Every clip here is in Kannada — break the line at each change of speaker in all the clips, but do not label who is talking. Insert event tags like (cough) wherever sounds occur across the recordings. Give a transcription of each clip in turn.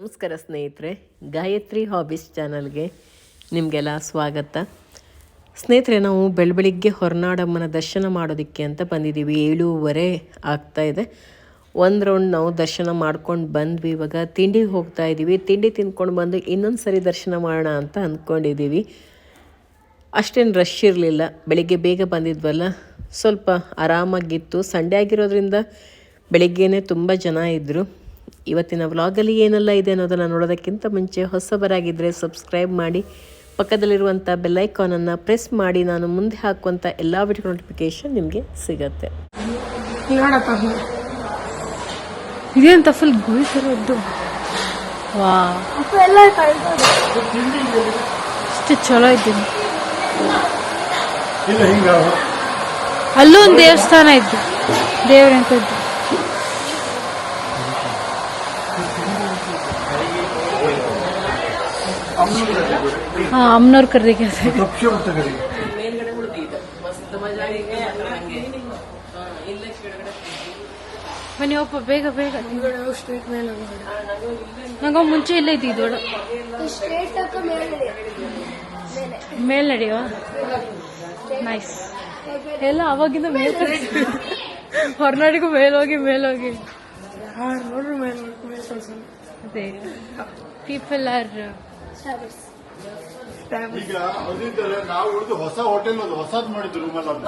ನಮಸ್ಕಾರ ಸ್ನೇಹಿತರೆ, ಗಾಯತ್ರಿ ಹಾಬೀಸ್ ಚಾನಲ್ಗೆ ನಿಮಗೆಲ್ಲ ಸ್ವಾಗತ. ಸ್ನೇಹಿತರೆ, ನಾವು ಬೆಳಬೆಳಿಗ್ಗೆ ಹೊರನಾಡಮ್ಮನ ದರ್ಶನ ಮಾಡೋದಕ್ಕೆ ಅಂತ ಬಂದಿದ್ದೀವಿ. ಏಳೂವರೆ ಆಗ್ತಾ ಇದೆ. ಒಂದು ರೌಂಡ್ ನಾವು ದರ್ಶನ ಮಾಡ್ಕೊಂಡು ಬಂದ್ವಿ. ಇವಾಗ ತಿಂಡಿಗೆ ಹೋಗ್ತಾ ಇದ್ದೀವಿ. ತಿಂಡಿ ತಿಂದ್ಕೊಂಡು ಬಂದು ಇನ್ನೊಂದು ಸರಿ ದರ್ಶನ ಮಾಡೋಣ ಅಂತ ಅಂದ್ಕೊಂಡಿದ್ದೀವಿ ಅಷ್ಟೇನು ರಶ್ ಇರಲಿಲ್ಲ. ಬೆಳಿಗ್ಗೆ ಬೇಗ ಬಂದಿದ್ವಲ್ಲ, ಸ್ವಲ್ಪ ಆರಾಮಾಗಿತ್ತು. ಸಂಡೇ ಆಗಿರೋದ್ರಿಂದ ಬೆಳಿಗ್ಗೆನೇ ತುಂಬ ಜನ ಇದ್ದರು ಇವತ್ತಿನ ವ್ಲಾಗಲ್ಲಿ ಏನೆಲ್ಲ ಇದೆ ಅನ್ನೋದನ್ನು ನೋಡೋದಕ್ಕಿಂತ ಮುಂಚೆ ಹೊಸಬರಾಗಿದ್ದರೆ ಸಬ್ಸ್ಕ್ರೈಬ್ ಮಾಡಿ ಪಕ್ಕದಲ್ಲಿರುವಂಥ ಬೆಲ್ಲೈಕಾನನ್ನು ಪ್ರೆಸ್ ಮಾಡಿ ನಾನು ಮುಂದೆ ಹಾಕುವಂಥ ಎಲ್ಲ ವಿಡಿಯೋ ನೋಟಿಫಿಕೇಶನ್ ನಿಮಗೆ ಸಿಗತ್ತೆ.
ನೋಡಪ್ಪ ಇದೇಂತ ಫುಲ್ ಗುಳಿ ಥರದ್ದು ವಾ ಎಷ್ಟು ಚಲೋ ಇದ್ದೀನಿ. ಅಲ್ಲೂ ಒಂದು ದೇವಸ್ಥಾನ ಇದ್ದು. ದೇವ್ರ ಅಂತ ಇದ್ದು. ಹಾ ಅಮ್ನೋರ್ ಕರ್ದಿಗೆ ಬನ್ನಿ ಒಪ್ಪ ಬೇಗ ಬೇಗ. ನಂಗ ಮುಂಚೆ ಇಲ್ಲೇ ಇದ್ದಿದ್ದು ದೊಡ್ಡ. ಮೇಲ್ ನಡೆಯುವ ನೈಸ್ ಎಲ್ಲ ಅವಾಗಿಂದ ಮೇಲ್ ಹೊರನಾಡಿಗೂ ಮೇಲೋಗಿ ಮೇಲೋಗಿ ಅದೇ. ಪೀಪಲ್ ಆರ್
ಈಗ ಅದಿದ್ದಲ್ಲ ನಾವು ಉಳಿದು ಹೊಸ ಹೋಟೆಲ್ ಒಂದು ಹೊಸದ್ ಮಾಡಿದ್ರು ರೂಮಲ್ಲಿ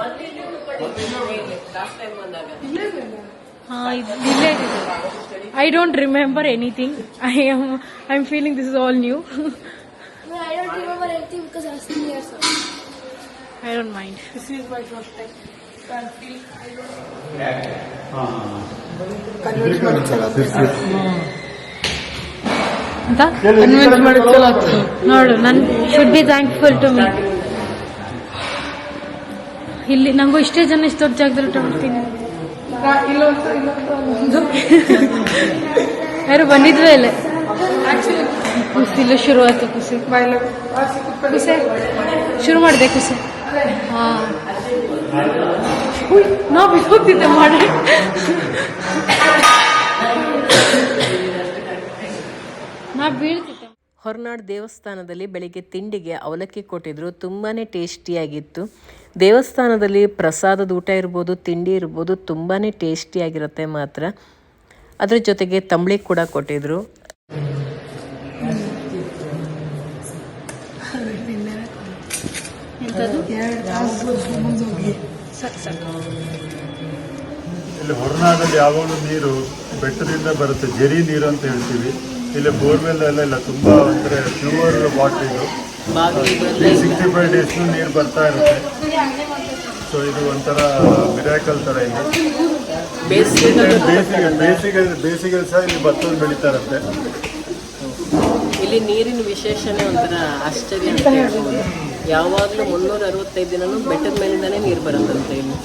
ಹಾ ಇದು ಇಲ್ಲೇ ಇದೆ I don't remember anything I am I am feeling this is all new
No, I don't remember anything because I was three years old.
I convince mind ಅಂತ ನೋಡು, ನನ್ should be thankful to me ಇಲ್ಲಿ ನಂಗೂ ಇಷ್ಟೇ ಜನ ಇಷ್ಟು ದೊಡ್ಡ ಜಾಗದಲ್ಲಿ ಊಟ ಮಾಡ್ತೀನಿ ಯಾರು ಬಂದಿದ್ವೇ ಇಲ್ಲ. ಇಲ್ಲ ಶುರು ಆಯ್ತು ಕುಸಿ. ಕುಸಿ, ಶುರು ಮಾಡಿದೆ, ಕುಸಿ. ಹಾ. ನಾವು ಬಿಟ್ಟೋಗ್ತಿದ್ದೆ ಮಾಡಿ.
ಹೊರನಾಡು ದೇವಸ್ಥಾನದಲ್ಲಿ ಬೆಳಿಗ್ಗೆ ತಿಂಡಿಗೆ ಅವಲಕ್ಕಿ ಕೊಟ್ಟಿದ್ರು ತುಂಬಾ ಟೇಸ್ಟಿಯಾಗಿತ್ತು. ದೇವಸ್ಥಾನದಲ್ಲಿ ಪ್ರಸಾದದ ಊಟ ಇರ್ಬೋದು ತಿಂಡಿ ಇರ್ಬೋದು ತುಂಬಾ ಟೇಸ್ಟಿಯಾಗಿರುತ್ತೆ ಮಾತ್ರ. ಅದ್ರ ಜೊತೆಗೆ ತಂಬಳಿ ಕೂಡ ಕೊಟ್ಟಿದ್ರು.
ಇಲ್ಲಿ ಹೊರನಾಡಲ್ಲಿ ಯಾವಾಗಲೂ ನೀರು ಬೆಟ್ಟದಿಂದ ಬರುತ್ತೆ ಜರಿ ನೀರು ಅಂತ ಹೇಳ್ತೀವಿ. ಇಲ್ಲಿ ಬೋರ್ವೆಲ್ ಎಲ್ಲ ಇಲ್ಲ ತುಂಬಾ ಅಂದ್ರೆ ಪ್ಯೂರ್ ವಾಟರ್ ಇದು. ಸಿಕ್ಸ್ಟಿ ಫೈವ್ ಡೇಸ್ ನೀರು ಬರ್ತಾ ಇರುತ್ತೆ. ಸೊ ಇದು ಒಂಥರ ಮಿರಾಕಲ್ ತರ ಇದೆ.
ಬೇಸಿಗೆ
ಬೇಸಿಗೆ ಬೇಸಿಗೆ ಸಹ ಇಲ್ಲಿ ಭತ್ತ ಬೆಳೀತಾ ಇರುತ್ತೆ.
ಇಲ್ಲಿ ನೀರಿನ ವಿಶೇಷನೇ ಒಂಥರ ಆಶ್ಚರ್ಯ ಅಂತ ಹೇಳ್ಬೋದು. ಯಾವಾಗಲೂ ಮುನ್ನೂರ ಅರವತ್ತೈದು ದಿನನೂ ಬೆಟ್ಟದ ಮೇಲಿಂದಾನೇ ನೀರು ಬರುತ್ತಂತೆ ಇಲ್ಲಿ.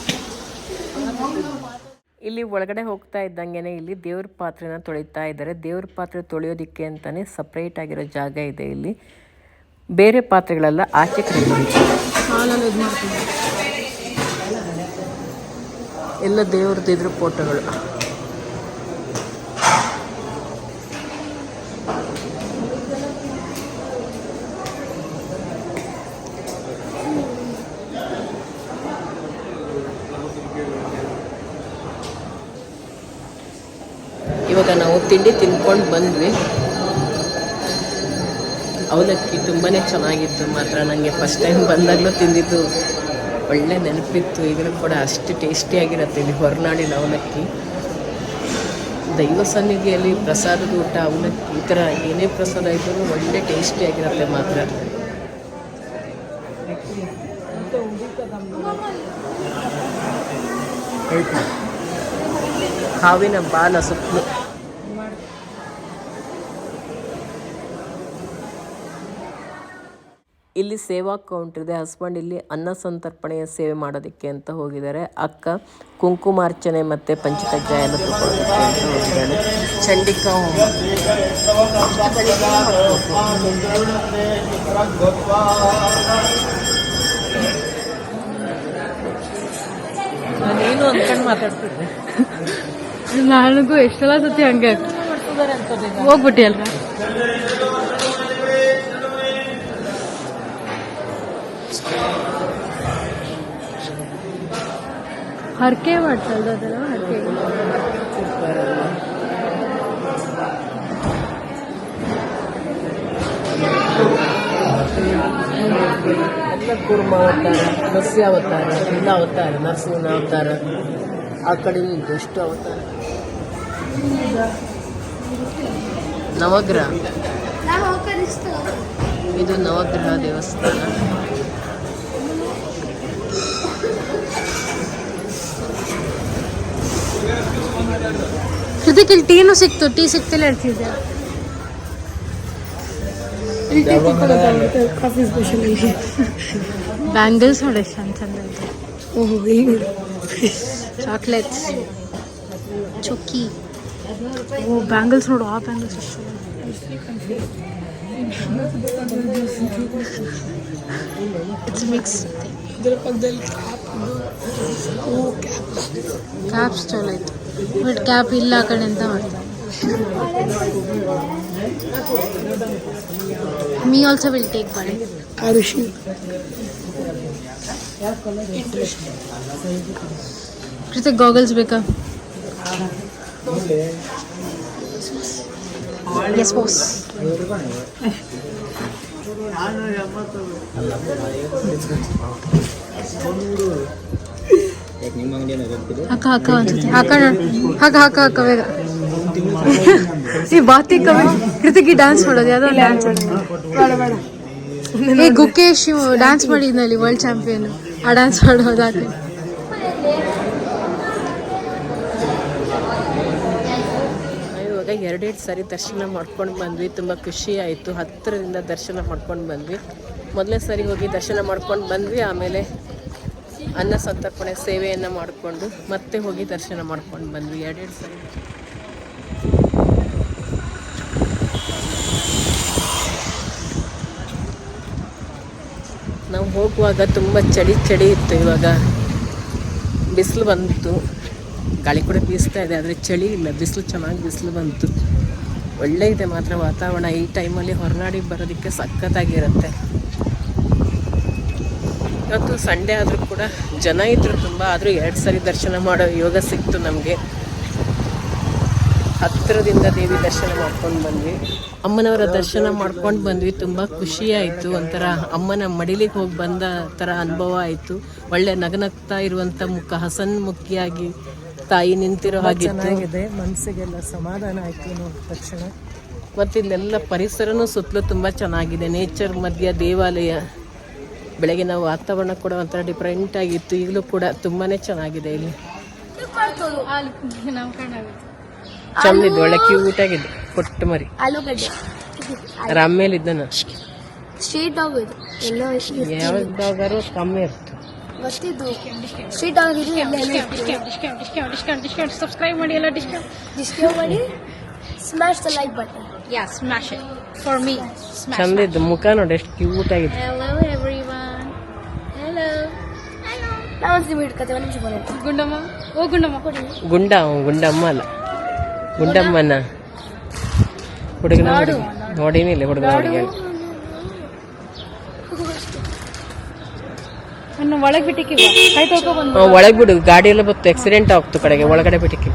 ಇಲ್ಲಿ ಒಳಗಡೆ ಹೋಗ್ತಾ ಇದ್ದಂಗೆನೆ ಇಲ್ಲಿ ದೇವ್ರ ಪಾತ್ರೆನ ತೊಳಿತಾ ಇದ್ದಾರೆ. ದೇವ್ರ ಪಾತ್ರೆ ತೊಳೆಯೋದಿಕ್ಕೆ ಅಂತಾನೆ ಸಪ್ರೇಟ್ ಆಗಿರೋ ಜಾಗ ಇದೆ ಇಲ್ಲಿ. ಬೇರೆ ಪಾತ್ರೆಗಳೆಲ್ಲ ಆಚೆ ಕಡೆ ಎಲ್ಲ ಎಲ್ಲ ಇದ್ರ ಫೋಟೋಗಳು ಇವಾಗ ನಾವು ತಿಂಡಿ ತಿನ್ಕೊಂಡು ಬಂದ್ವಿ. ಅವಲಕ್ಕಿ ತುಂಬಾ ಚೆನ್ನಾಗಿತ್ತು, ಮಾತ್ರ ನನಗೆ ಫಸ್ಟ್ ಟೈಮ್ ಬಂದಾಗಲೂ ತಿಂದಿದ್ದು ಒಳ್ಳೆ ನೆನಪಿತ್ತು. ಈಗಲೂ ಕೂಡ ಅಷ್ಟು ಟೇಸ್ಟಿಯಾಗಿರುತ್ತೆ ಇಲ್ಲಿ ಹೊರನಾಡಿನ ಅವಲಕ್ಕಿ. ದೈವ ಸನ್ನಿಧಿಯಲ್ಲಿ ಪ್ರಸಾದದ ಊಟ, ಅವಲಕ್ಕಿ, ಈ ಥರ ಏನೇ ಪ್ರಸಾದ ಇದ್ರೂ ಒಳ್ಳೆ ಟೇಸ್ಟಿಯಾಗಿರುತ್ತೆ ಮಾತ್ರ. ಹಾವಿನ ಬಾಲ ಸುತ್ತಲೂ ಇಲ್ಲಿ ಸೇವಾ ಕೌಂಟರ್ ಇದೆ ಹಸ್ಬೆಂಡ್ ಇಲ್ಲಿ ಅನ್ನ ಸಂತರ್ಪಣೆಯ ಸೇವೆ ಮಾಡೋದಕ್ಕೆ ಅಂತ ಹೋಗಿದ್ದಾರೆ. ಅಕ್ಕ ಕುಂಕುಮಾರ್ಚನೆ ಮತ್ತು ಪಂಚಕಜ್ಜಾಯ ಎಲ್ಲ ತಗೊಳ್ಳೋದಕ್ಕೆ ಅಂತ ಹೋಗಿದ್ದಾಳೆ. ಚಂಡಿಕಾ ಹೋಮ. ನಾನೇನು ಅಂದ್ಕೊಂಡು ಮಾತಾಡ್ತಿದ್ದೆ?
ನನಗೂ ಎಷ್ಟೆಲ್ಲ ಸತಿ ಹಂಗೆ ಹೋಗ್ಬಿಟ್ಟಿ ಅಲ್ವಾ ಹರಕೆ ಮಾಡ್ತಲ್ದ ಅದೆಲ್ಲ ಹರಕೆ.
ಕೂರ್ಮ ಅವತಾರ ನರ್ಸಿ ಅವತಾರ ಎಲ್ಲ ಅವತಾರ ನರಸಿಂಹನ ಅವತಾರ. ಆ ಕಡೆ ಎಷ್ಟು ಅವತಾರ. ನವಗ್ರಹ. ಇದು ನವಗ್ರಹ ದೇವಸ್ಥಾನ.
ಜೊತೆಗೆ ಇಲ್ಲಿ ಟೀನು ಸಿಕ್ತು ಟೀ ಸಿಕ್ತಿಲ್ಲ ಹೇಳ್ತಿದ್ದೆ
ಕಾಫಿ ಸ್ಪೆಷಲ್ ಇಲ್ಲಿ
ಬ್ಯಾಂಗಲ್ಸ್ ನೋಡಿ ಎಷ್ಟು ಚಂದ ಚಂದ ಇದೆ
ಓಹೋ ಇಲ್ಲಿ
ಚಾಕ್ಲೇಟ್ಸ್ ಚೊಕ್ಕಿ ಓ ಬ್ಯಾಂಗಲ್ಸ್ ನೋಡು ಆ ಬ್ಯಾಂಗಲ್ಸ್ ಎಷ್ಟು ಇಟ್ಸ್ ಮಿಕ್ಸ್
ಇದರ ಪಕ್ಕದಲ್ಲಿ
ಕ್ಯಾಪ್ಸ್ ಚಲೋ ಆಯ್ತು ಬಟ್ ಕ್ಯಾಪ್ ಇಲ್ಲ ಆ ಕಡೆ ಅಂತ ಮಾಡ್ತಾರೆ ಮೀ ಆಲ್ಸೋ ವಿಲ್ ಟೇಕ್ ಬಳೆ
ಆರುಷಿ
ಕೃತಿಕ್ ಗಾಗಲ್ಸ್ ಬೇಕಾ ಎಸ್ ಬಾಸ್ ಹಾಕ ಹಾಕ ಅನ್ಸುತ್ತೆ ಹಾಕ. ಹಾಕ ಹಾಕ ಹಾಕ ಬೇಗ. ಈ ಬಾತಿ ಕವಿ ಕೃತಿಕಿ ಡ್ಯಾನ್ಸ್ ಮಾಡೋದು ಯಾವ್ದೋ ಡ್ಯಾನ್ಸ್ ಏ ಗುಕೇಶ್ ಡ್ಯಾನ್ಸ್ ಮಾಡಿದ್ನಲ್ಲಿ ವರ್ಲ್ಡ್ ಚಾಂಪಿಯನ್ ಆ ಡ್ಯಾನ್ಸ್ ಮಾಡೋದು ಹಾಕಿ
ಇವಾಗ ಎರಡೆರಡು ಸಾರಿ ದರ್ಶನ ಮಾಡ್ಕೊಂಡು ಬಂದ್ವಿ. ತುಂಬ ಖುಷಿ ಆಯಿತು. ಹತ್ತಿರದಿಂದ ದರ್ಶನ ಮಾಡ್ಕೊಂಡು ಬಂದ್ವಿ. ಮೊದಲನೇ ಸಾರಿ ಹೋಗಿ ದರ್ಶನ ಮಾಡ್ಕೊಂಡು ಬಂದ್ವಿ. ಆಮೇಲೆ ಅನ್ನ ಸಂತರ್ಪಣೆ ಸೇವೆಯನ್ನು ಮಾಡಿಕೊಂಡು ಮತ್ತೆ ಹೋಗಿ ದರ್ಶನ ಮಾಡ್ಕೊಂಡು ಬಂದ್ವಿ ಎರಡೆರಡು ಸಲ ನಾವು ಹೋಗುವಾಗ ತುಂಬ ಚಳಿ ಚಳಿ ಇತ್ತು ಇವಾಗ. ಬಿಸಿಲು ಬಂತು. ಗಾಳಿ ಕೂಡ ಬೀಸ್ತಾ ಇದೆ, ಆದರೆ ಚಳಿ ಇಲ್ಲ. ಬಿಸಿಲು ಚೆನ್ನಾಗಿ ಬಿಸಿಲು ಬಂತು. ಒಳ್ಳೆ ಇದೆ ಮಾತ್ರ ವಾತಾವರಣ. ಈ ಟೈಮಲ್ಲಿ ಹೊರನಾಡಿಗೆ ಬರೋದಕ್ಕೆ ಸಖತ್ತಾಗಿರುತ್ತೆ. ಇವತ್ತು ಸಂಡೆ ಆದರೂ ಕೂಡ ಜನ ಇದ್ದರು ತುಂಬ ಆದರೂ ಎರಡು ಸರಿ ದರ್ಶನ ಮಾಡೋ ಯೋಗ ಸಿಕ್ತು ನಮಗೆ. ಹತ್ತಿರದಿಂದ ದೇವಿ ದರ್ಶನ ಮಾಡ್ಕೊಂಡು ಬಂದ್ವಿ. ಅಮ್ಮನವರ ದರ್ಶನ ಮಾಡ್ಕೊಂಡು ಬಂದ್ವಿ ತುಂಬ ಖುಷಿ ಆಯಿತು. ಒಂಥರ ಅಮ್ಮನ ಮಡಿಲಿಗೆ ಹೋಗಿ ಬಂದ ಥರ ಅನುಭವ ಆಯಿತು. ಒಳ್ಳೆ ನಗನಗ್ತಾ ಇರುವಂಥ ಮುಖ ಹಸನ್ಮುಖಿಯಾಗಿ ತಾಯಿ ನಿಂತಿರೋ ಹಾಗೆ ಚೆನ್ನಾಗಿದೆ
ಮನಸ್ಸಿಗೆಲ್ಲ ಸಮಾಧಾನ ಆಯಿತು ನೋಡಿದ ತಕ್ಷಣ.
ಮತ್ತು ಇಲ್ಲೆಲ್ಲ ಪರಿಸರನೂ ಸುತ್ತಲೂ ತುಂಬ ಚೆನ್ನಾಗಿದೆ. ನೇಚರ್ ಮಧ್ಯ ದೇವಾಲಯ ಬೆಳಗಿನ ವಾತಾವರಣ ಕೂಡ ಒಂಥರ ಡಿಫ್ರೆಂಟ್ ಆಗಿತ್ತು. ಈಗಲೂ ಕೂಡ ತುಂಬಾ ಚೆನ್ನಾಗಿದೆ ಇಲ್ಲಿ.
ನಾವು ಕಾಣಾಗುತ್ತೆ
ಚಂದ ಇದೆ ಒಳ್ಳೆ ಕ್ಯೂಟ್ ಆಗಿದೆ ಕೊಟ್ಟು ಮರಿ.
ಆಲೂಗಡ್ಡೆ
ಇದ್ದಾನ
ಸ್ಟ್ರೀಟ್ ಡಾಗ್ ಇದು. ಎಲ್ಲ
ಯಾವ ಡಾಗಾರು ಕಮ್ಮಿ ಇತ್ತು
ಗೊತ್ತಿದ್ದು. ಸ್ಟ್ರೀಟ್ ಡಾಗ್ ಇದು
ಡಿಸ್ಕೌಂಟ್ ಸಬ್ಸ್ಕ್ರೈಬ್ ಮಾಡಿ ಎಲ್ಲ ಡಿಸ್ಕೌಂಟ್
ಡಿಸ್ಕೌಂಟ್ ಮಾಡಿ smash the like button
yeah smash it for me smash
ಚಂದ ಇದ್ದು ಮುಖ ನೋಡಿ ಎಷ್ಟು ಕ್ಯೂಟ್ ಆಗಿದೆ
ನಾವು ಒಂದು ಒಂದು ನಿಮಿಷ
ಗುಂಡಮ್ಮ? ಓ ಗುಂಡಮ್ಮ ಕೊಡಿ.
ಗುಂಡ ಅವ ಗುಂಡಮ್ಮ ಅಲ್ಲ. ಗುಂಡಮ್ಮನ. ಹುಡುಗನ ನೋಡಿನಿಲ್ಲ ಹುಡುಗನ ಹುಡುಗಿ
ನನ್ನ ಒಳಗೆ ಬಿಟ್ಟಿಕ್ಕಿವ ಕೈ ತೊಳ್ಕೊ ಬಂದು
ಒಳಗೆ ಬಿಡು. ಗಾಡಿ ಎಲ್ಲ ಬತ್ತು. ಆಕ್ಸಿಡೆಂಟ್ ಆಗ್ತು ಕಡೆಗೆ. ಒಳಗಡೆ ಬಿಟ್ಟಿಕ್ಕೆ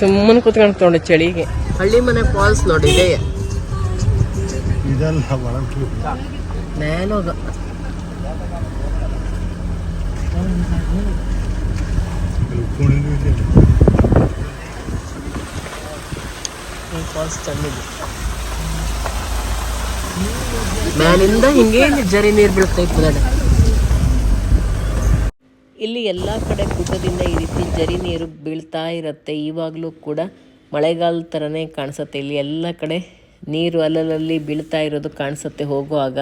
ಸುಮ್ಮನೆ ಕೂತ್ಕೊಂಡು ತೊಗೊಂಡು ಚಳಿಗೆ. ಹಳ್ಳಿ ಮನೆ ಫಾಲ್ಸ್ ನೋಡಿ ಇದೆ.
ಇದೆಲ್ಲ ಒಳಗೆ.
ಮೇಲೆ ಹೋಗ
ಕುಣಿದು ಇದೆ.
ಫಾಲ್ಸ್ ಚಂದಿದೆ ಮೇಲಿಂದ ಹಿಂಗೆ ಜರಿ ನೀರು ಬೀಳ್ತಾ ಇತ್ತು ನಡೆ. ಇಲ್ಲಿ ಎಲ್ಲ ಕಡೆ ಗುಡ್ಡದಿಂದ ಈ ರೀತಿ ಜರಿ ನೀರು ಬೀಳ್ತಾ ಇರುತ್ತೆ. ಇವಾಗಲೂ ಕೂಡ ಮಳೆಗಾಲ ಥರನೇ ಕಾಣಿಸುತ್ತೆ. ಇಲ್ಲಿ ಎಲ್ಲ ಕಡೆ ನೀರು ಅಲ್ಲಲ್ಲಿ ಬೀಳ್ತಾ ಇರೋದು ಕಾಣಿಸುತ್ತೆ ಹೋಗುವಾಗ.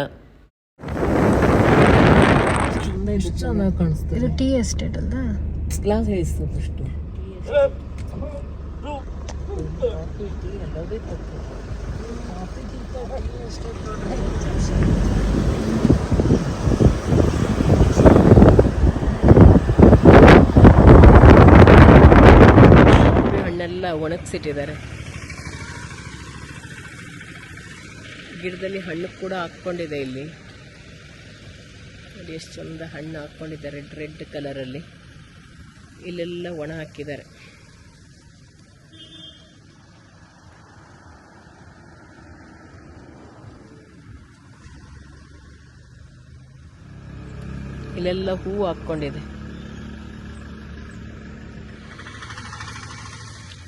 ಇದು ಟೀ ಎಸ್ಟೇಟ್ ಅಲ್ಲ
ಗ್ಲಾಸ್ ಇಳಿಸ್ತು ಫಸ್ಟು ಒಣಗಿಸಿಟ್ಟಿದ್ದಾರೆ ಗಿಡದಲ್ಲಿ ಹಣ್ಣು ಕೂಡ ಹಾಕ್ಕೊಂಡಿದೆ ಇಲ್ಲಿ. ನೋಡಿ ಎಷ್ಟು ಚಂದ ಹಣ್ಣು ಹಾಕ್ಕೊಂಡಿದ್ದಾರೆ ರೆಡ್ ಕಲರಲ್ಲಿ. ಇಲ್ಲೆಲ್ಲ ಒಣ ಹಾಕಿದ್ದಾರೆ. ಇಲ್ಲೆಲ್ಲ ಹೂವು ಹಾಕ್ಕೊಂಡಿದೆ.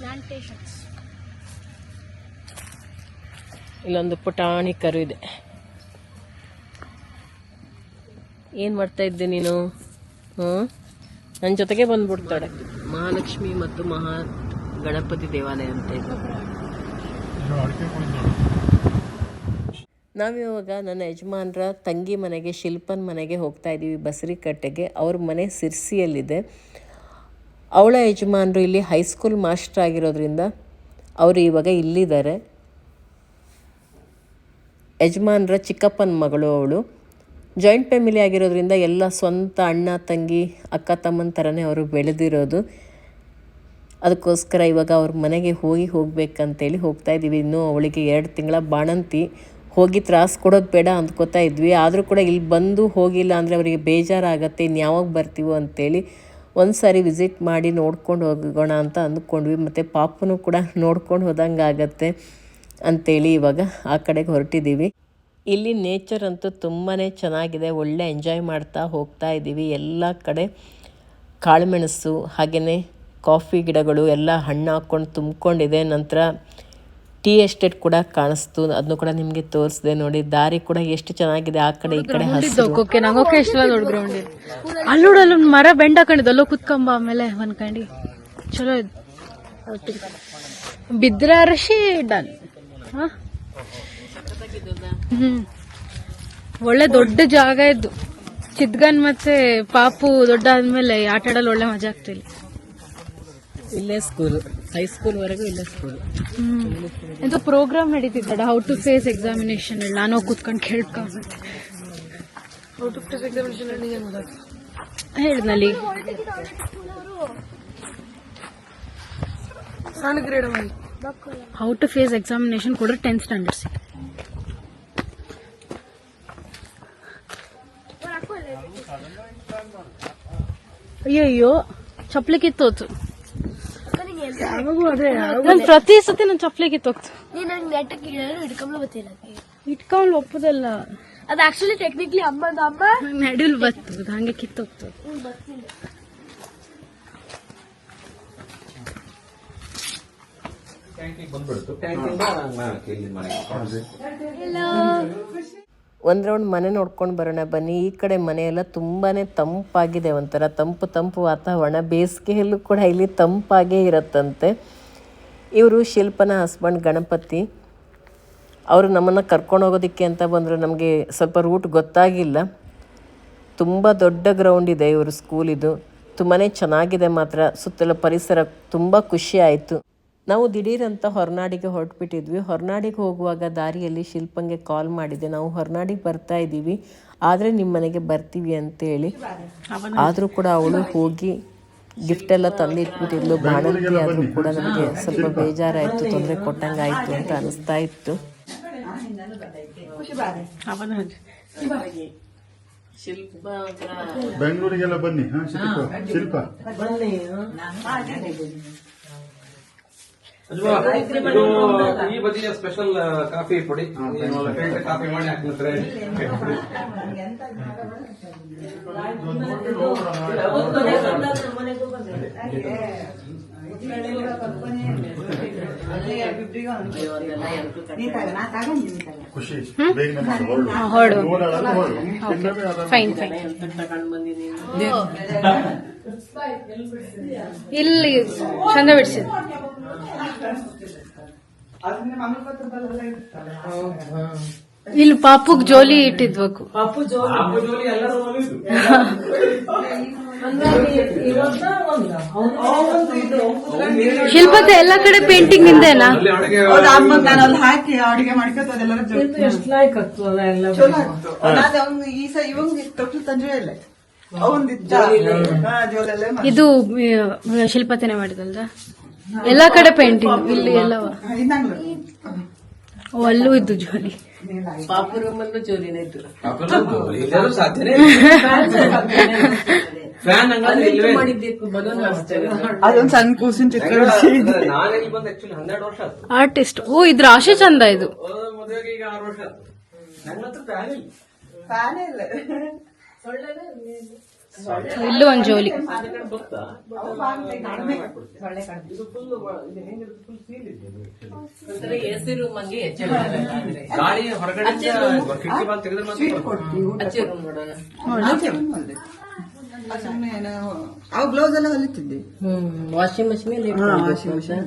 ಪ್ಲಾಂಟೇಶನ್ಸ್
ಇಲ್ಲೊಂದು ಪುಟಾಣಿ ಕರು ಇದೆ. ಏನು ಮಾಡ್ತಾ ಇದ್ದೆ ನೀನು? ಹ್ಞೂ ನನ್ನ ಜೊತೆಗೆ ಬಂದ್ಬಿಡ್ತಾಳೆ. ಮಹಾಲಕ್ಷ್ಮಿ ಮತ್ತು ಮಹಾ ಗಣಪತಿ ದೇವಾಲಯ ಅಂತ ಇದೆ. ನಾವಿವಾಗ ನನ್ನ ಯಜಮಾನ್ರ ತಂಗಿ ಮನೆಗೆ, ಶಿಲ್ಪನ್ ಮನೆಗೆ ಹೋಗ್ತಾ ಇದ್ದೀವಿ ಬಸರಿಕಟ್ಟೆಗೆ ಅವ್ರ ಮನೆ ಸಿರ್ಸಿಯಲ್ಲಿದೆ. ಅವಳ ಯಜಮಾನರು ಇಲ್ಲಿ ಹೈಸ್ಕೂಲ್ ಮಾಸ್ಟರ್ ಆಗಿರೋದ್ರಿಂದ ಅವರು ಇವಾಗ ಇಲ್ಲಿದ್ದಾರೆ. ಯಜಮಾನ್ರ ಚಿಕ್ಕಪ್ಪನ ಮಗಳು ಅವಳು. ಜಾಯಿಂಟ್ ಫ್ಯಾಮಿಲಿ ಆಗಿರೋದ್ರಿಂದ ಎಲ್ಲ ಸ್ವಂತ ಅಣ್ಣ, ತಂಗಿ, ಅಕ್ಕ, ತಮ್ಮನ ಥರನೇ ಅವರು ಬೆಳೆದಿರೋದು. ಅದಕ್ಕೋಸ್ಕರ ಇವಾಗ ಅವ್ರ ಮನೆಗೆ ಹೋಗಿ ಹೋಗ್ಬೇಕಂತೇಳಿ ಹೋಗ್ತಾ ಇದ್ದೀವಿ. ಇನ್ನೂ ಅವಳಿಗೆ ಎರಡು ತಿಂಗಳ ಬಾಣಂತಿ. ಹೋಗಿ ತ್ರಾಸು ಕೊಡೋದು ಬೇಡ ಅಂದ್ಕೋತಾ ಇದ್ವಿ. ಆದರೂ ಕೂಡ ಇಲ್ಲಿ ಬಂದು ಹೋಗಿಲ್ಲ ಅಂದರೆ ಅವರಿಗೆ ಬೇಜಾರಾಗತ್ತೆ. ಇನ್ನು ಯಾವಾಗ ಬರ್ತೀವೋ ಅಂತೇಳಿ ಒಂದು ಸಾರಿ ವಿಸಿಟ್ ಮಾಡಿ ನೋಡ್ಕೊಂಡು ಹೋಗೋಣ ಅಂತ ಅಂದ್ಕೊಂಡ್ವಿ. ಮತ್ತು ಪಾಪನು ಕೂಡ ನೋಡ್ಕೊಂಡು ಹೋದಂಗೆ ಆಗತ್ತೆ ಅಂತೇಳಿ ಇವಾಗ ಆ ಕಡೆಗೆ ಹೊರಟಿದ್ದೀವಿ ಇಲ್ಲಿ ನೇಚರ್ ಅಂತೂ ತುಂಬಾ ಚೆನ್ನಾಗಿದೆ. ಒಳ್ಳೆ ಎಂಜಾಯ್ ಮಾಡ್ತಾ ಹೋಗ್ತಾ ಇದ್ದೀವಿ ಎಲ್ಲ ಕಡೆ ಕಾಳುಮೆಣಸು ಹಾಗೆಯೇ ಕಾಫಿ ಗಿಡಗಳು, ಎಲ್ಲ ಹಣ್ಣು ಹಾಕ್ಕೊಂಡು ತುಂಬ್ಕೊಂಡಿದೆ. ನಂತರ ಟೀ ಎಸ್ಟೇಟ್ ಕೂಡ ಕಾಣಿಸ್ತು. ಅದನ್ನು ಕೂಡ ನಿಮಗೆ ತೋರಿಸಿದೆ ನೋಡಿ. ದಾರಿ ಕೂಡ ಎಷ್ಟು ಚೆನ್ನಾಗಿದೆ. ಆ ಕಡೆ ಈ ಕಡೆ
ನಂಗೋಕೆ ದೊಡ್ಡ ಗ್ರೌಂಡ್ ಇದೆ ಅಲ್ಲೊಂದು ಮರ ಬೆಂಡ ಹಾಕೊಂಡಿದ್ದು ಅಲ್ಲೋ ಕುತ್ಕೊಂಬ ಆಮೇಲೆ ಅನ್ಕಂಡು ಚಲೋ ಬಿದ್ರ ಅರಶಿ ಡನ್. ಹ್ಮ್. ಒಳ್ಳೆ ದೊಡ್ಡ ಜಾಗ ಇದ್ದು. ಚಿದ್ಗನ್ ಮತ್ತೆ ಪಾಪು ದೊಡ್ಡ ಆದ್ಮೇಲೆ ಆಟ ಆಡಲು ಒಳ್ಳೆ ಮಜಾ ಆಗ್ತಿಲ್ಲ.
ಇಲ್ಲೇ ಸ್ಕೂಲ್ ಹೈಸ್ಕೂಲ್ವರೆಗೂ ಇಲ್ಲೇ ಸ್ಕೂಲ್
ಇದು ಪ್ರೋಗ್ರಾಮ್ ನಡೀತಿದ್ದ ಹೌ ಟು ಫೇಸ್ ಎಕ್ಸಾಮಿನೇಷನ್ ನಾನು ಕೂತ್ಕೊಂಡು ಕೇಳ್ಕೊಂಡ್ಬಿಟ್ಟೆ ಹೇಳಿದ್ನಲ್ಲಿ ಹೌ ಟು ಫೇಸ್ ಎಕ್ಸಾಮಿನೇಷನ್ ಕೊಡ್ರೆ ಟೆಂತ್ ಸ್ಟ್ಯಾಂಡರ್ಡ್ಸ್ ಅಯ್ಯಯ್ಯೋ ಚಪ್ಲಿ ಕಿತ್ತೋತು. ನನ್ ಪ್ರತಿ ಸತಿ ನನ್ನ ಚಪ್ಲಿ ಕಿತ್ತೋಗ್ತು
ನೀನು ನಂಗೆ ನೆಟ್ಟಕ್ಕೆ ಇಡಲು ಹಿಡ್ಕೊಂಬ ಗೊತ್ತಿಲ್ಲ
ಇಟ್ಕೊಂಡು ಒಪ್ಪದಲ್ಲ.
ಅದು ಆಕ್ಚುಲಿ ಟೆಕ್ನಿಕ್ಲಿ ಅಮ್ಮದ ಅಮ್ಮ.
ನಡಿಲ್ ಅದು ಹಂಗೆ ಕಿತ್ತೋಗ್ತದೆ
ಒಂದು ರೌಂಡ್ ಮನೆ ನೋಡ್ಕೊಂಡು ಬರೋಣ, ಬನ್ನಿ. ಈ ಕಡೆ ಮನೆಯೆಲ್ಲ ತುಂಬಾ ತಂಪಾಗಿದೆ ಒಂಥರ. ತಂಪು ತಂಪು ವಾತಾವರಣ. ಬೇಸಿಗೆಯಲ್ಲೂ ಕೂಡ ಇಲ್ಲಿ ತಂಪಾಗೇ ಇರತ್ತಂತೆ. ಇವರು ಶಿಲ್ಪನ ಹಸ್ಬೆಂಡ್ ಗಣಪತಿ. ಅವರು ನಮ್ಮನ್ನು ಕರ್ಕೊಂಡು ಹೋಗೋದಕ್ಕೆ ಅಂತ ಬಂದರು ನಮಗೆ ಸ್ವಲ್ಪ ರೂಟ್ ಗೊತ್ತಾಗಿಲ್ಲ. ತುಂಬ ದೊಡ್ಡ ಗ್ರೌಂಡ್ ಇದೆ ಇವರು ಸ್ಕೂಲಿದು ತುಂಬಾ ಚೆನ್ನಾಗಿದೆ ಮಾತ್ರ. ಸುತ್ತಲ ಪರಿಸರ ತುಂಬ ಖುಷಿ ಆಯಿತು. ನಾವು ದಿಢೀರಂತ ಹೊರನಾಡಿಗೆ ಹೊರಟ್ಬಿಟ್ಟಿದ್ವಿ. ಹೊರನಾಡಿಗೆ ಹೋಗುವಾಗ ದಾರಿಯಲ್ಲಿ ಶಿಲ್ಪಂಗೆ ಕಾಲ್ ಮಾಡಿದೆ. ನಾವು ಹೊರನಾಡಿಗೆ ಬರ್ತಾ ಇದ್ದೀವಿ. ಆದರೆ ನಿಮ್ಮ ಮನೆಗೆ ಬರ್ತೀವಿ ಅಂತೇಳಿ. ಆದರೂ ಕೂಡ ಅವಳು ಹೋಗಿ ಗಿಫ್ಟ್ ಎಲ್ಲ ತಂದಿಟ್ಬಿಟ್ಟಿದ್ಲು. ಬಾಣಂತಿ ಆದರೂ ಕೂಡ ನಮಗೆ ಸ್ವಲ್ಪ ಬೇಜಾರಾಯಿತು. ತೊಂದರೆ ಕೊಟ್ಟಂಗಾಯಿತು ಅಂತ ಅನಿಸ್ತಾ ಇತ್ತು. ಶಿಲ್ಪ
ಬೆಂಗಳೂರಿಗೆಲ್ಲ ಬನ್ನಿ. ಶಿಲ್ಪ.
ಈ ಬದಿಯ ಸ್ಪೆಷಲ್ ಕಾಫಿ ಪುಡಿ. ಫಿಲ್ಟರ್ ಕಾಫಿ ಮಾಡಿ ಹಾಕ್ತಾರೆ
ಖುಷಿ. ಬೇಗನೆ ಮಾಡು, ಹೊರಡು.
ಹೊರಡು.
ಫೈನ್
ಫೈನ್ ಫೈನ್ ಇಲ್ಲಿ ಚಂದ ಬಿಡಿಸಿ. ಇಲ್ಲಿ ಪಾಪುಗ್ ಜೋಲಿ ಇಟ್ಟಿದ್ಬೇಕು. (laughs) ಶಿಲ್ಪತೆ ಎಲ್ಲ ಕಡೆ ಪೇಂಟಿಂಗ್ ಇಂದೇನಾ
ಹಾಕಿ ಅಡಿಗೆ ಈ ಇವಂಗ್ ತೊಟ್ಲು ತಂದ್ರೆ ಇಲ್ಲ
ಇದು ಶಿಲ್ಪತನೆ ಮಾಡಿದಲ್ದ ಎಲ್ಲಾ ಕಡೆ ಪೇಂಟಿಂಗ್ ಇಲ್ಲಿ
ಎಲ್ಲ
ಓ, ಅಲ್ಲೂ ಇದ್ದು ಜೋಲಿ.
ಜೋಲಿನೇ
ಸಾಧ್ಯನೇ ಫ್ಯಾನ್ (laughs)
ಅದೊಂದ್ ಸಣ್ಣ ಕೂಸಿನ ಚಿತ್ರ
ಆರ್ಟಿಸ್ಟ್ ಓ ಇದ್ರ ಆಶೆ ಚಂದ ಇದು.
ಮದುವೆಗೆ ಈಗ ಆರು ವರ್ಷ ಆಯ್ತು. ಫ್ಯಾನ್ ಇಲ್ಲ.
ಫ್ಯಾನೇ ಇಲ್ಲ
ಒಂದ್ ಜೋಲಿ.
ಅವು ಬ್ಲೌಸ್ ಎಲ್ಲ ಹೊಲಿತಿದ್ದೆ.
ಹ್ಮ್ ವಾಷಿಂಗ್ ಮಷಿನ್
ವಾಷಿಂಗ್ ಮಷಿನ್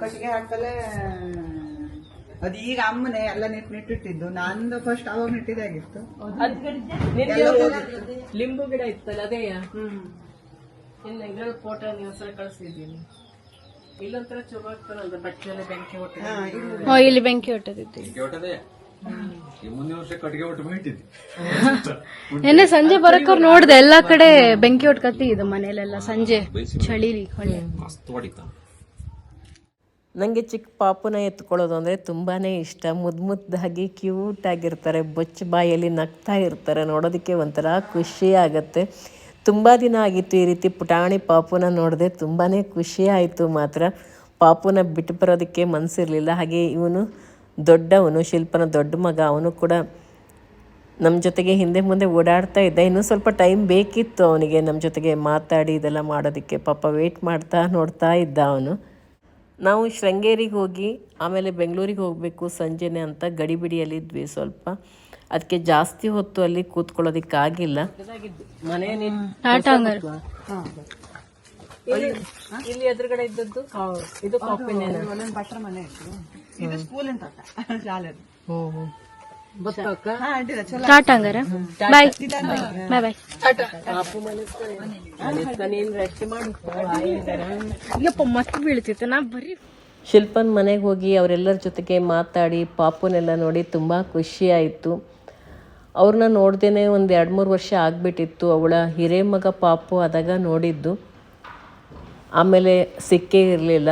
ಕಟ್ಟಿಗೆ ಹಾಕಲೇ ಅದು ಈಗ ಅಮ್ಮನೆ ಎಲ್ಲ ನೆಟ್ ನೆಟ್ಟಿಟ್ಟಿದ್ದು. ನಂದು ಫಸ್ಟ್ ಅವಾಗ ನೆಟ್ಟಿದಾಗಿತ್ತು
ಲಿಂಬು ಗಿಡ ಇತ್ತಲ್ಲ ಅದೇ ಇನ್ನು ಇದ್ರಲ್ಲಿ ಫೋಟೋ ನೀವು ಸರ ಕಳಿಸಿದ್ದೀನಿ. ಇಲ್ಲೊಂಥರ ಚಲೋ ಆಗ್ತಾರಲ್ಲ ಬಟ್ಟೆ ಬೆಂಕಿ ಹೊಟ್ಟೆ
ಓ ಇಲ್ಲಿ ಬೆಂಕಿ ಹೊಟ್ಟದಿತ್ತು.
ಮುಂದಿನ ವರ್ಷ ಕಟ್ಟಿಗೆ (laughs)
ನೆನ್ನೆ ಸಂಜೆ ಬರಕ್ ನೋಡ್ದೆ ಎಲ್ಲಾ ಕಡೆ ಬೆಂಕಿ ಹೊಟ್ಕತ್ತಿ ಇದು ಮನೇಲೆಲ್ಲ ಸಂಜೆ ಚಳಿ ಹೊಳೆ.
ಮಸ್ತ್
ನನಗೆ ಚಿಕ್ಕ ಪಾಪುನ ಎತ್ಕೊಳ್ಳೋದು ಅಂದರೆ ತುಂಬಾ ಇಷ್ಟ. ಮುದ್ದು ಮುದ್ದಾಗಿ ಕ್ಯೂಟಾಗಿರ್ತಾರೆ ಬೊಚ್ಚ ಬಾಯಲ್ಲಿ ನಗ್ತಾ ಇರ್ತಾರೆ, ನೋಡೋದಕ್ಕೆ ಒಂಥರ ಖುಷಿ ಆಗುತ್ತೆ. ತುಂಬ ದಿನ ಆಗಿತ್ತು ಈ ರೀತಿ ಪುಟಾಣಿ ಪಾಪುನ ನೋಡಿದೆ ತುಂಬಾ ಖುಷಿ ಆಯಿತು ಮಾತ್ರ. ಪಾಪುನ ಬಿಟ್ಟು ಬರೋದಕ್ಕೆ ಮನಸ್ಸಿರಲಿಲ್ಲ ಹಾಗೆ ಇವನು ದೊಡ್ಡವನು, ಶಿಲ್ಪನ ದೊಡ್ಡ ಮಗ. ಅವನು ಕೂಡ ನಮ್ಮ ಜೊತೆಗೆ ಹಿಂದೆ ಮುಂದೆ ಓಡಾಡ್ತಾ ಇದ್ದ. ಇನ್ನೂ ಸ್ವಲ್ಪ ಟೈಮ್ ಬೇಕಿತ್ತು ಅವನಿಗೆ ನಮ್ಮ ಜೊತೆಗೆ ಮಾತಾಡಿ, ಇದೆಲ್ಲ ಮಾಡೋದಕ್ಕೆ. ಪಾಪ ವೇಟ್ ಮಾಡ್ತಾ ನೋಡ್ತಾ ಇದ್ದ ಅವನು. ನಾವು ಶೃಂಗೇರಿಗೆ ಹೋಗಿ ಆಮೇಲೆ ಬೆಂಗಳೂರಿಗೆ ಹೋಗಬೇಕು ಸಂಜೆನೆ ಅಂತ ಗಡಿಬಿಡಿಯಲ್ಲಿದ್ವಿ ಸ್ವಲ್ಪ. ಅದಕ್ಕೆ ಜಾಸ್ತಿ ಹೊತ್ತು ಅಲ್ಲಿ ಕೂತ್ಕೊಳ್ಳೋದಕ್ಕಾಗಿಲ್ಲ. ಇಲ್ಲಿ ಎದುರುಗಡೆ ಇದ್ದದ್ದು? ಇದು ಕಾಪಿನ
ಮನೆ. ಸ್ಕೂಲ್ ಅಂತ ಶಾಲೆ
ಟಾಟಾ ಹಂಗಾರ? ಬಾಯ್ ಬಾಯ್ ಮತ್ತೆ ಬೀಳ್ತಿತ್ತು. ನಾ ಬರೀ
ಶಿಲ್ಪನ್ ಮನೆಗೆ ಹೋಗಿ ಅವರೆಲ್ಲರ ಜೊತೆಗೆ ಮಾತಾಡಿ ಪಾಪುನೆಲ್ಲ ನೋಡಿ ತುಂಬ ಖುಷಿ ಆಯಿತು. ಅವ್ರನ್ನ ನೋಡ್ದೇ ಒಂದು ಎರಡು ಮೂರು ವರ್ಷ ಆಗಿಬಿಟ್ಟಿತ್ತು. ಅವಳ ಹಿರೇಮಗ ಪಾಪು ಆದಾಗ ನೋಡಿದ್ದು. ಆಮೇಲೆ ಸಿಕ್ಕೇ ಇರಲಿಲ್ಲ.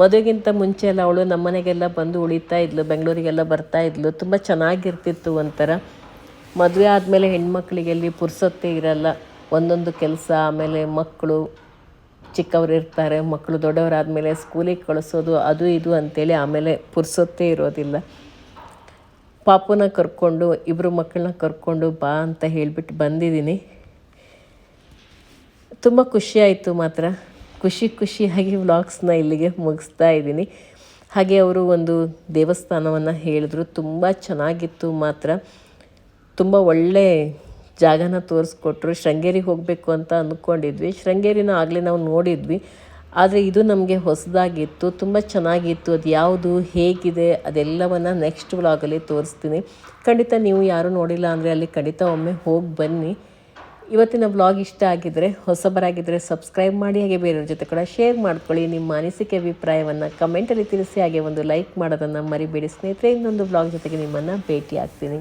ಮದುವೆಗಿಂತ ಮುಂಚೆ ಎಲ್ಲ ಅವಳು ನಮ್ಮ ಮನೆಗೆಲ್ಲ ಬಂದು ಉಳಿತಾ ಇದ್ಲು, ಬೆಂಗಳೂರಿಗೆಲ್ಲ ಬರ್ತಾ ಇದ್ಲು. ತುಂಬ ಚೆನ್ನಾಗಿರ್ತಿತ್ತು ಒಂಥರ. ಮದುವೆ ಆದಮೇಲೆ ಹೆಣ್ಮಕ್ಳಿಗೆಲ್ಲಿ ಪುರ್ಸೊತ್ತೇ ಇರಲ್ಲ. ಒಂದೊಂದು ಕೆಲಸ, ಆಮೇಲೆ ಮಕ್ಕಳು ಚಿಕ್ಕವ್ರು ಇರ್ತಾರೆ, ಮಕ್ಕಳು ದೊಡ್ಡವರಾದಮೇಲೆ ಸ್ಕೂಲಿಗೆ ಕಳಿಸೋದು, ಅದು ಇದು ಅಂತೇಳಿ ಆಮೇಲೆ ಪುರ್ಸೊತ್ತೇ ಇರೋದಿಲ್ಲ. ಪಾಪುನ ಕರ್ಕೊಂಡು ಇಬ್ಬರು ಮಕ್ಕಳನ್ನ ಕರ್ಕೊಂಡು ಬಾ ಅಂತ ಹೇಳಿಬಿಟ್ಟು ಬಂದಿದ್ದೀನಿ. ತುಂಬ ಖುಷಿಯಾಯಿತು ಮಾತ್ರ. ಖುಷಿ ಖುಷಿಯಾಗಿ ವ್ಲಾಗ್ಸ್ನ ಇಲ್ಲಿಗೆ ಮುಗಿಸ್ತಾ ಇದ್ದೀನಿ. ಹಾಗೆ ಅವರು ಒಂದು ದೇವಸ್ಥಾನವನ್ನು ಹೇಳಿದ್ರು. ತುಂಬ ಚೆನ್ನಾಗಿತ್ತು ಮಾತ್ರ. ತುಂಬ ಒಳ್ಳೆ ಜಾಗನ ತೋರಿಸ್ಕೊಟ್ರು. ಶೃಂಗೇರಿಗೆ ಹೋಗಬೇಕು ಅಂತ ಅಂದ್ಕೊಂಡಿದ್ವಿ ಶೃಂಗೇರಿನ ಆಗಲೇ ನಾವು ನೋಡಿದ್ವಿ. ಆದರೆ ಇದು ನಮಗೆ ಹೊಸದಾಗಿತ್ತು. ತುಂಬ ಚೆನ್ನಾಗಿತ್ತು. ಅದು ಯಾವುದು, ಹೇಗಿದೆ, ಅದೆಲ್ಲವನ್ನು ನೆಕ್ಸ್ಟ್ ವ್ಲಾಗಲ್ಲಿ ತೋರಿಸ್ತೀನಿ. ಖಂಡಿತ ನೀವು ಯಾರೂ ನೋಡಿಲ್ಲ ಅಂದರೆ ಅಲ್ಲಿ ಖಂಡಿತ ಒಮ್ಮೆ ಹೋಗಿ ಬನ್ನಿ. ಇವತ್ತಿನ ವ್ಲಾಗ್ ಇಷ್ಟ ಆಗಿದ್ದರೆ ಹೊಸಬರಾಗಿದ್ದರೆ ಸಬ್ಸ್ಕ್ರೈಬ್ ಮಾಡಿ, ಹಾಗೆ ಬೇರೆಯವ್ರ ಜೊತೆ ಕೂಡ ಶೇರ್ ಮಾಡ್ಕೊಳ್ಳಿ. ನಿಮ್ಮ ಅನಿಸಿಕೆ, ಅಭಿಪ್ರಾಯವನ್ನು ಕಮೆಂಟಲ್ಲಿ ತಿಳಿಸಿ, ಹಾಗೆ ಒಂದು ಲೈಕ್ ಮಾಡೋದನ್ನು ಮರಿಬೇಡಿ. ಸ್ನೇಹಿತರೆ, ಇನ್ನೊಂದು ವ್ಲಾಗ್ ಜೊತೆಗೆ ನಿಮ್ಮನ್ನು ಭೇಟಿ ಆಗ್ತೀನಿ